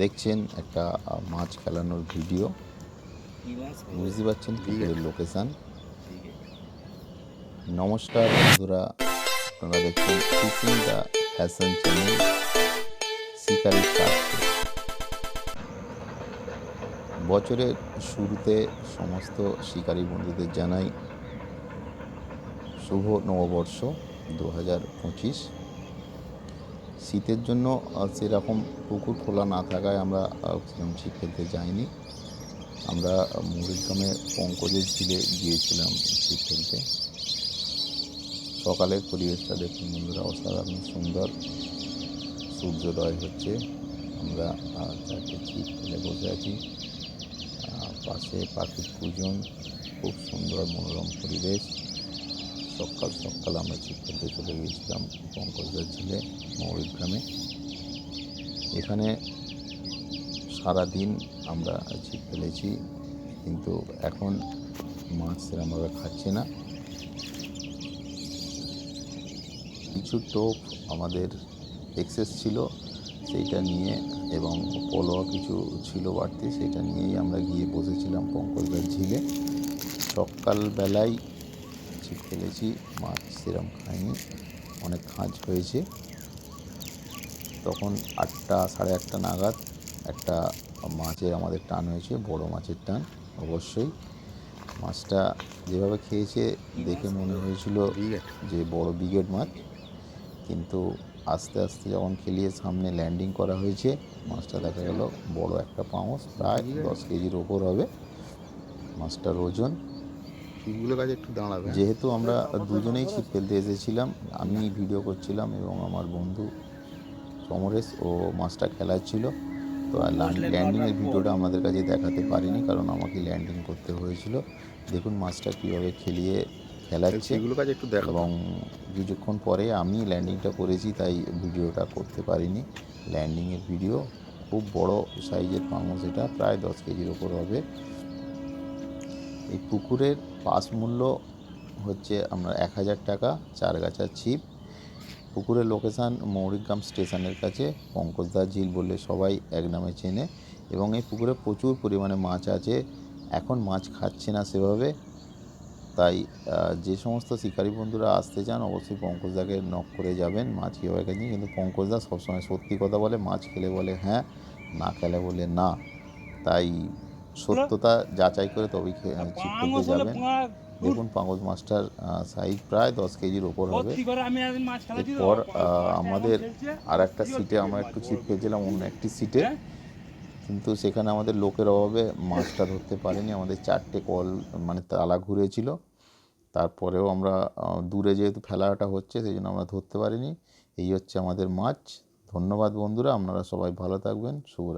দেখছেন একটা মাছ খেলানোর ভিডিও। বুঝতে পারছেন পুকুরের লোকেশান নমস্কার বন্ধুরা আপনারা দেখছেন ফিশিং দ্য ফ্যাশন চ্যানেল শিকারি বছরের শুরুতে সমস্ত শিকারী বন্ধুদের জানাই শুভ নববর্ষ দু হাজার পঁচিশ। শীতের জন্য সেরকম পুকুর খোলা না থাকায় আমরা সেরকম ফেলতে যাইনি। আমরা মুড়িগ্রামে পঙ্কজের ঝিলে গিয়েছিলাম ছিপ খেলতে সকালের পরিবেশটা দেখুন বন্ধুরা, অসাধারণ সুন্দর। সূর্যোদয় হচ্ছে। আমরা চারটে ছিপ ফেলে বসে আছি। পাশে পাখির পূজন খুব সুন্দর মনোরম পরিবেশ। সকাল সকাল আমরা ছিপ ফেলতে চলে গিয়েছিলাম পঙ্কজদার ঝিলে মৌরিগ্রামে এখানে সারা দিন আমরা ছিপ ফেলেছি কিন্তু এখন মাছ সেরকমভাবে খাচ্ছে না। কিছু টোপ আমাদের এক্সেস ছিল, সেইটা নিয়ে এবং পলোয়া কিছু ছিল বাড়তি সেটা নিয়েই আমরা গিয়ে বসেছিলাম পঙ্কজদার ঝিলে। সকালবেলায় ছিপ ফেলেছি মাছ সেরম খাইনি অনেক খাঁজ হয়েছে। তখন আটটা, সাড়ে আটটা নাগাদ একটা মাছের আমাদের টান হয়েছে, বড় মাছের টান, অবশ্যই। মাছটা যেভাবে খেয়েছে, দেখে মনে হয়েছিল যে বড় ব্রিগেড মাছ, কিন্তু আস্তে আস্তে যখন খেলিয়ে সামনে ল্যান্ডিং করা হয়েছে, মাছটা দেখা গেল বড় একটা পাউস, প্রায় দশ কেজির ওপর হবে। মাছটার ওজন ছিপগুলো কাছে একটু দাঁড়াবে? যেহেতু আমরা দুজনেই ছিপ ফেলতে এসেছিলাম আমি ভিডিও করছিলাম এবং আমার বন্ধু সমরেশ ও মাছটা খেলার ছিল। তো আর ল্যান্ডিংয়ের ভিডিওটা আমাদের কাছে দেখাতে পারিনি কারণ আমাকে ল্যান্ডিং করতে হয়েছিল। দেখুন মাছটা কীভাবে খেলিয়ে খেলাচ্ছে এগুলো কাছে একটু দেখ এবং কিছুক্ষণ পরে আমি ল্যান্ডিংটা করেছি তাই ভিডিওটা করতে পারিনি। ল্যান্ডিংয়ের ভিডিও খুব বড় সাইজের পাঙস এটা প্রায় দশ কেজির ওপর হবে। এই পুকুরের পাস মূল্য হচ্ছে আমরা এক হাজার টাকা, চার গাছার ছিপ। পুকুরের লোকেশান মৌরিগ্রাম স্টেশনের কাছে, পঙ্কজদা ঝিল বললে সবাই এক নামে চেনে। এবং এই পুকুরে প্রচুর পরিমাণে মাছ আছে। এখন মাছ খাচ্ছে না সেভাবে। তাই যে সমস্ত শিকারী বন্ধুরা আসতে চান, অবশ্যই পঙ্কজদাকে নক করে যাবেন। মাছ কীভাবে খাচ্ছি কিন্তু পঙ্কজদা সবসময় সত্যি কথা বলে, মাছ খেলে বলে হ্যাঁ না খেলে বলে না। তাই সত্যতা যাচাই করে তবেই খে- ছিপ ফেলতে যাবেন। দেখুন পাঙ্গজ মাছটার সাইজ প্রায় দশ কেজির ওপর হবে। এরপর আমাদের আর একটা সিটে আমরা একটু ছিপ ফেলছিলাম অন্য একটি সিটে কিন্তু সেখানে আমাদের লোকের অভাবে মাছটা ধরতে পারিনি। আমাদের চারটে কল মানে তালা ঘুরেছিল। তারপরেও আমরা দূরে যেহেতু ফেলাটা হচ্ছে সেই জন্য আমরা ধরতে পারিনি। এই হচ্ছে আমাদের মাছ। ধন্যবাদ বন্ধুরা আপনারা সবাই ভালো থাকবেন। শুভরা